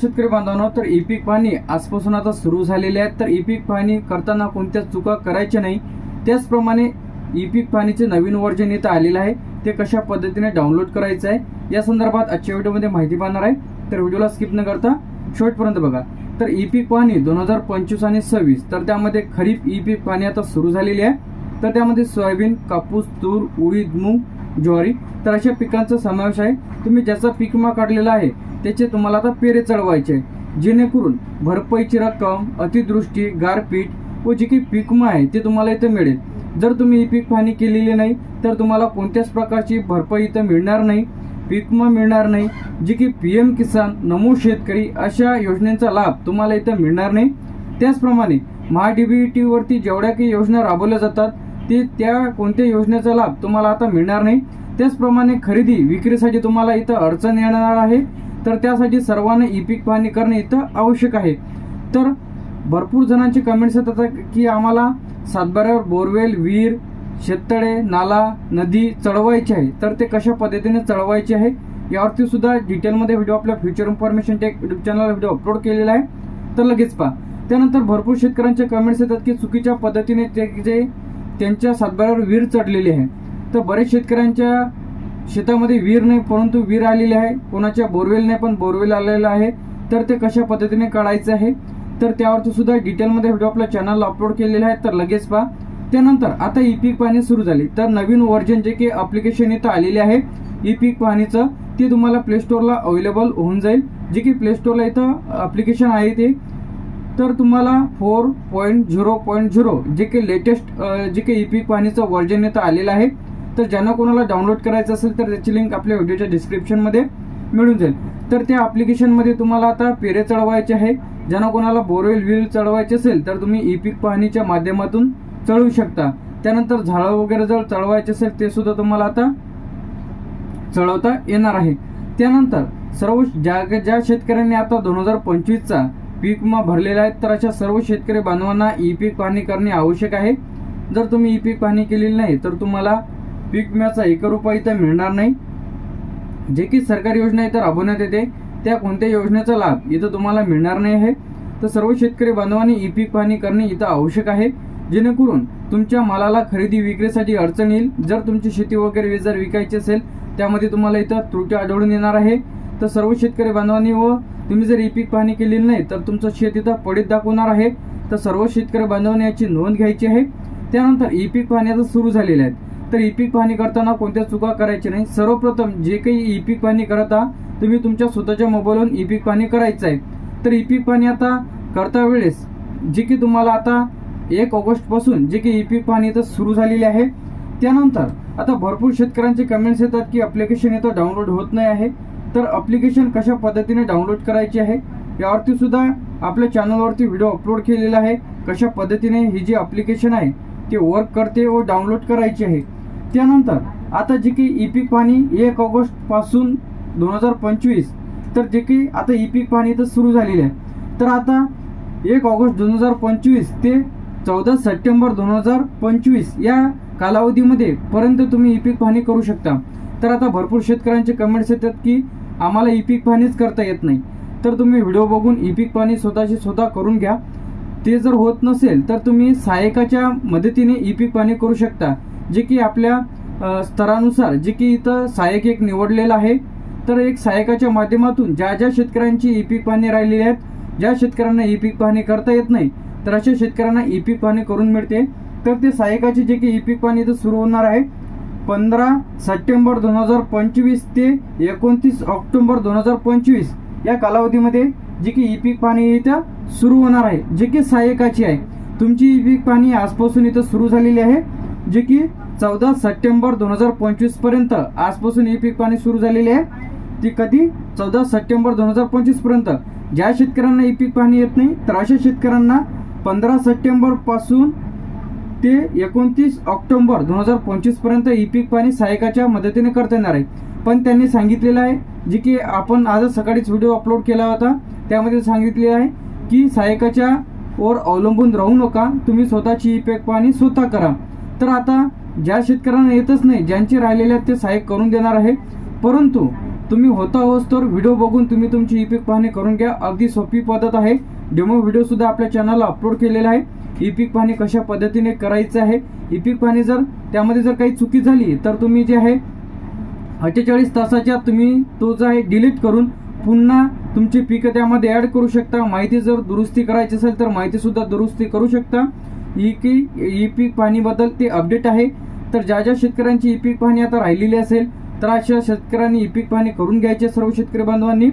शेतकरी बांधवांनो तर ई पीक पाहणी आजपासून आता सुरू झालेली आहे. तर ई पीक पाहणी करताना कोणत्या चुका करायच्या नाही. त्याचप्रमाणे ई पीक पाहणीचे नवीन वर्जन इथं आलेलं आहे. ते कशा पद्धतीने डाउनलोड करायचं आहे या संदर्भात आजच्या व्हिडिओमध्ये माहिती पाहणार आहे. तर व्हिडिओला स्किप न करता शेवटपर्यंत बघा. तर ई पीक पाहणी दोन हजार पंचवीस आणि सव्वीस तर त्यामध्ये खरीप ई पीक पाहणी आता सुरू झालेली आहे. तर त्यामध्ये सोयाबीन कापूस तूर उडीद मूग ज्वारी तर अशा पिकांचा समावेश आहे. तुम्ही ज्याचा पीक विमा काढलेला आहे त्याचे तुम्हाला आता पेरे चढवायचे आहे. जेणेकरून भरपाईची रक्कम अतिदृष्टी गारपीट व जी काही पीकमा आहे ते तुम्हाला इथं मिळेल. जर तुम्ही ही पीक पाहणी केलेली नाही तर तुम्हाला कोणत्याच प्रकारची भरपाई इथं मिळणार नाही. पीक मिळणार नाही. जी की पी एम किसान नमो शेतकरी अशा योजनेचा लाभ तुम्हाला इथं मिळणार नाही. त्याचप्रमाणे महाडीबीटीवरती जेवढ्या काही योजना राबवल्या जातात ते त्या कोणत्या योजनेचा लाभ तुम्हाला आता मिळणार नाही. त्याचप्रमाणे खरेदी विक्रीसाठी तुम्हाला इथं अडचण येणार आहे. तर त्यासाठी सर्वांना ई पीक पाहणी करणे इथं आवश्यक आहे. तर भरपूर जणांचे कमेंट्स येतात की आम्हाला सातबाऱ्यावर बोरवेल विहीर शेततळे नाला नदी चढवायची आहे. तर ते कशा पद्धतीने चढवायचे आहे यावरती सुद्धा डिटेलमध्ये व्हिडिओ आपल्या फ्युचर इन्फॉर्मेशन टेक युट्यूब चॅनलला व्हिडिओ अपलोड केलेला आहे. तर लगेच पहा. त्यानंतर भरपूर शेतकऱ्यांचे कमेंट्स येतात की चुकीच्या पद्धतीने ते जे त्यांच्या सातबाऱ्यावर विहीर चढलेली आहे. तर बरेच शेतकऱ्यांच्या शेतामध्ये विहीर नाही परंतु विहीर आलेली आहे. कोणाच्या बोरवेल नाही पण बोरवेल आलेला आहे. तर ते कशा पद्धतीने काढायचं आहे? तर त्यावरती सुद्धा डिटेलमध्ये व्हिडिओ आपल्या चॅनलला अपलोड केलेला आहे. तर लगेच पहा. त्यानंतर आता ई पीक पाहणी सुरू झाली. तर नवीन व्हर्जन जे की अप्लिकेशन इथं आलेले आहे ई पीक पाहणीचं ते तुम्हाला प्ले स्टोअरला अवेलेबल होऊन जाईल. जे की प्ले स्टोअरला इथं अप्लिकेशन आहे ते. तर तुम्हाला four point zero point zero जे काही लेटेस्ट जे काही ई पीक पाहणीचं व्हर्जन इथं आलेलं आहे. तर ज्यांना कोणाला डाउनलोड करायचं असेल तर त्याची लिंक आपल्या व्हिडिओच्या डिस्क्रिप्शनमध्ये मिळून जाईल. तर त्या ॲप्लिकेशनमध्ये तुम्हाला आता पेरे चढवायचे आहे. ज्यांना कोणाला बोरवेल व्हील चढवायचे असेल तर तुम्ही ई पीक पाहणीच्या माध्यमातून चढवू शकता. त्यानंतर झाडं वगैरे जर चढवायचे असेल ते सुद्धा तुम्हाला आता चढवता येणार आहे. त्यानंतर सर्व ज्या ज्या शेतकऱ्यांनी आता दोन हजार पंचवीसचा पीक विमा भरलेला आहे तर अशा सर्व शेतकरी बांधवांना ई पीक पाहणी करणे आवश्यक आहे. जर तुम्ही ई पीक पाहणी केलेली नाही तर तुम्हाला पीक विम्याचा एक रुपया इथं मिळणार नाही. जे की सरकारी योजना इथं राबवण्यात येते त्या कोणत्या योजनेचा लाभ इथं तुम्हाला मिळणार नाही आहे? तर सर्व शेतकरी बांधवांनी ई पीक पाहणी करणे इथं आवश्यक आहे. जेणेकरून तुमच्या मालाला खरेदी विक्रीसाठी अडचण येईल. जर तुमची शेती वगैरे जर विकायची असेल त्यामध्ये तुम्हाला इथं त्रुटी आढळून येणार आहे. तर सर्व शेतकरी बांधवांनी व तुम्ही जर ई पीक पाहणी केलेली नाही तर तुमचं शेत इथं पडीत दाखवणार आहे. तर सर्व शेतकरी बांधवांनी याची नोंद घ्यायची आहे. त्यानंतर ई पीक पाहणी आता सुरू झालेल्या आहेत. तर ई पीक पाहणी करताना कोणत्या चुका करायच्या नाही सर्वप्रथम जे काही ई पीक पाहणी करता तुम्ही तुमच्या स्वतःच्या मोबाईलवरून ई पीक पाहणी करायचं आहे. तर ई पीक पाहणी आता करता वेळेस जे की तुम्हाला आता एक ऑगस्टपासून जे की ई पीक पाहणी तर सुरू झालेली आहे. त्यानंतर आता भरपूर शेतकऱ्यांचे कमेंट्स येतात की अप्लिकेशन इथं डाउनलोड होत नाही आहे. तर अप्लिकेशन कशा पद्धतीने डाउनलोड करायची आहे? यावरती सुद्धा आपल्या चॅनलवरती व्हिडिओ अपलोड केलेला आहे. कशा पद्धतीने ही जी अप्लिकेशन आहे ते वर्क करते व डाउनलोड करायची आहे. त्यानंतर आता जे की ई पीक पाणी एक ऑगस्टपासून दोन हजार पंचवीस तर जे की आता ई पीक पाणी इथं सुरू झालेली आहे. तर आता एक ऑगस्ट दोन हजार पंचवीस ते चौदा सप्टेंबर दोन हजार पंचवीस या कालावधीमध्ये पर्यंत तुम्ही ई पीक पाहणी करू शकता. तर आता भरपूर शेतकऱ्यांचे कमेंट्स येतात की आम्हाला ई पीक पाहणीच करता येत नाही. तर तुम्ही व्हिडिओ बघून ई पीक पाहणी स्वतःशी स्वतः करून घ्या. ते जर होत नसेल तर तुम्ही सहाय्यकाच्या मदतीने ई पीक पाहणी करू शकता. जे की आपल्या स्तरानुसार जे की इथं सहाय्यक एक निवडलेला आहे. तर एक सहाय्यकाच्या माध्यमातून ज्या ज्या शेतकऱ्यांची ई पीक पाहणी राहिलेली आहेत ज्या शेतकऱ्यांना ई पीक पाहणी करता येत नाही तर अशा शेतकऱ्यांना ई पीक पाहणी करून मिळते. तर ते सहाय्यकाची जे की ई पीक पाहणी इथं सुरू होणार आहे पंधरा सप्टेंबर दोन हजार पंचवीस ते एकोणतीस ऑक्टोबर दोन हजार पंचवीस या कालावधीमध्ये जी की ई पीक पाहणी इथं सुरू होणार आहे जे की सहाय्यकाची आहे. तुमची ई पीक पाहणी आजपासून इथं सुरू झालेली आहे जे की चौदा सप्टेंबर दोन हजार पंचवीसपर्यंत आजपासून ई पीक पाणी सुरू झालेली आहे. ती कधी? चौदा सप्टेंबर दोन हजार पंचवीसपर्यंत. ज्या शेतकऱ्यांना ई पीक पाणी येत नाही तर अशा शेतकऱ्यांना पंधरा सप्टेंबरपासून ते एकोणतीस ऑक्टोबर दोन हजार पंचवीसपर्यंत ई पीक पाणी सहायकाच्या मदतीने करता येणार आहे. पण त्यांनी सांगितलेलं आहे जे की आपण आजच सकाळीच व्हिडिओ अपलोड केला होता त्यामध्ये सांगितले आहे की सहायकाच्या वर अवलंबून राहू नका तुम्ही स्वतःची ई पीक पाणी स्वतः करा. तर आता ज्या शेतकऱ्यांना येतच नाही ज्यांचे राहिलेले आहेत ते सहाय्य करून देणार आहे. परंतु तुम्ही होता होस तर व्हिडिओ बघून तुम्ही तुमची ई पीक पाहणी करून घ्या. अगदी सोपी पद्धत आहे. डेमो व्हिडिओ सुद्धा आपल्या चॅनलला अपलोड केलेला आहे. ई पीक पाहणी कशा पद्धतीने करायचं आहे? ई पीक पाहणी जर त्यामध्ये जर काही चुकी झाली तर तुम्ही जे आहे अठ्ठेचाळीस तासाच्या तुम्ही तो जो आहे डिलीट करून पुन्हा तुमची पिकं त्यामध्ये ॲड करू शकता. माहिती जर दुरुस्ती करायची असेल तर माहितीसुद्धा दुरुस्ती करू शकता. ई की ई पीक पाहणीबद्दल ते अपडेट आहे. तर ज्या ज्या शेतकऱ्यांची ई पीक पाहणी आता राहिलेली असेल तर अशा शेतकऱ्यांनी ई पीक पाहणी करून घ्यायचे सर्व शेतकरी बांधवांनी.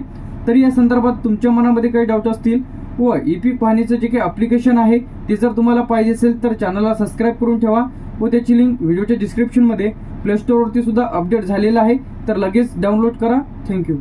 तर या संदर्भात तुमच्या मनामध्ये काही डाऊट असतील व ई पीक पाहणीचं जे काही अप्लिकेशन आहे ते जर तुम्हाला पाहिजे असेल तर चॅनलला सबस्क्राईब करून ठेवा व त्याची लिंक व्हिडिओच्या डिस्क्रिप्शनमध्ये प्ले स्टोअरवरती सुद्धा अपडेट झालेला आहे. तर लगेच डाउनलोड करा. थँक्यू